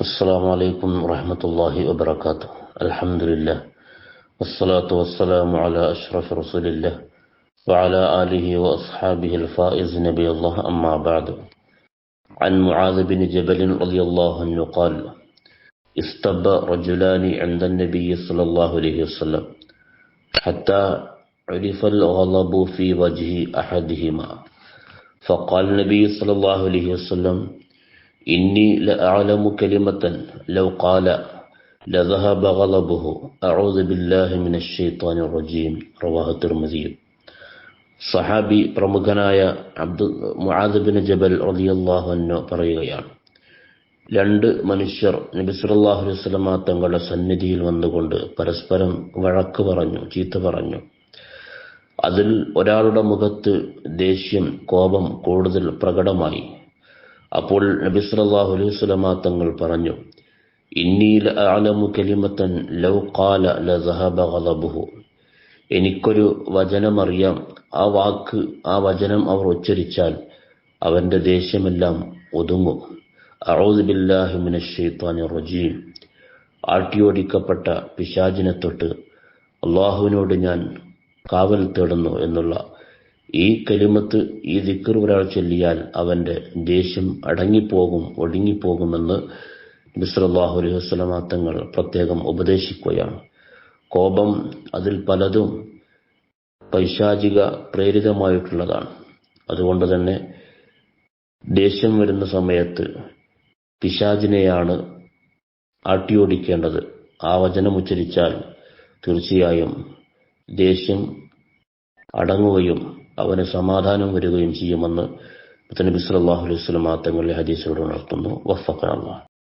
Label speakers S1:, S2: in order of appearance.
S1: السلام عليكم ورحمة الله وبركاته. الحمد لله. والصلاة والسلام على أشرف رسول الله وعلى آله وأصحابه الفائز نبي الله. أما بعد. عن معاذ بن جبل رضي الله عنه قال استب رجلان عند النبي صلى الله عليه وسلم حتى عرف الغضب في وجه أحدهما. فقال النبي صلى الله عليه وسلم إني لأعلم كلمة لو قال لذهب غضبه أعوذ بالله من الشيطان الرجيم رواه الترمذي സഹാബി പ്രമുഖനായ Abdu Muadh bin ജബൽ റളിയല്ലാഹു അൻഹു പറയുകയാണ് രണ്ട് മനുഷ്യർ നബി സല്ലല്ലാഹു അലൈഹി വസല്ലമ തങ്ങളുടെ സന്നിധിയിൽ വന്നുകൊണ്ട് പരസ്പരം വഴക്ക് പറഞ്ഞു ചീത്ത പറഞ്ഞു അതിൽ ഒരാളുടെ മുഖത്ത് ദേഷ്യം കോപം കൂടുതൽ പ്രകടമായി അപ്പോൾ നബി സല്ലല്ലാഹു അലൈഹി വസല്ലമ തങ്ങൾ പറഞ്ഞു ഇന്നീല അലമു കലിമത്തൻ ലൗ ഖാല ലസഹബ ഗളബുഹു എനിക്കൊരു വചനമറിയാം ആ വാക്ക് ആ വചനം അവർ ഉച്ചരിച്ചാൽ അവന്റെ ദേഷ്യമെല്ലാം ഒതുങ്ങും. അഊദു ബില്ലാഹി മിനശ് ശൈത്വാനിർ റജീം. ആട്ടിയോടിക്കപ്പെട്ട പിശാചിനെ തൊട്ട് അള്ളാഹുവിനോട് ഞാൻ കാവൽ തേടുന്നു എന്നുള്ള ഈ കലിമത്ത് ഈ ദിക്കർ ഒരാൾ ചൊല്ലിയാൽ അവന്റെ ദേഷ്യം അടങ്ങിപ്പോകും ഒടുങ്ങിപ്പോകുമെന്ന് ബിസ്ലാഹു അലൈഹി വസ്ലമ തങ്ങൾ പ്രത്യേകം ഉപദേശിക്കുകയാണ്. കോപം അതിൽ പലതും പൈശാചിക പ്രേരിതമായിട്ടുള്ളതാണ്. അതുകൊണ്ട് തന്നെ ദേഷ്യം വരുന്ന സമയത്ത് പിശാചിനെയാണ് ആട്ടിയോടിക്കേണ്ടത്. ആ വചനം ഉച്ചരിച്ചാൽ തീർച്ചയായും ദേഷ്യം അടങ്ങുകയും അവന് സമാധാനം വരികയും ചെയ്യുമെന്ന് നബി സല്ലല്ലാഹു അലൈഹി വസല്ലം തങ്ങളുടെ ഹദീസിലൂടെ ഉണർത്തുന്നു. വഫഖന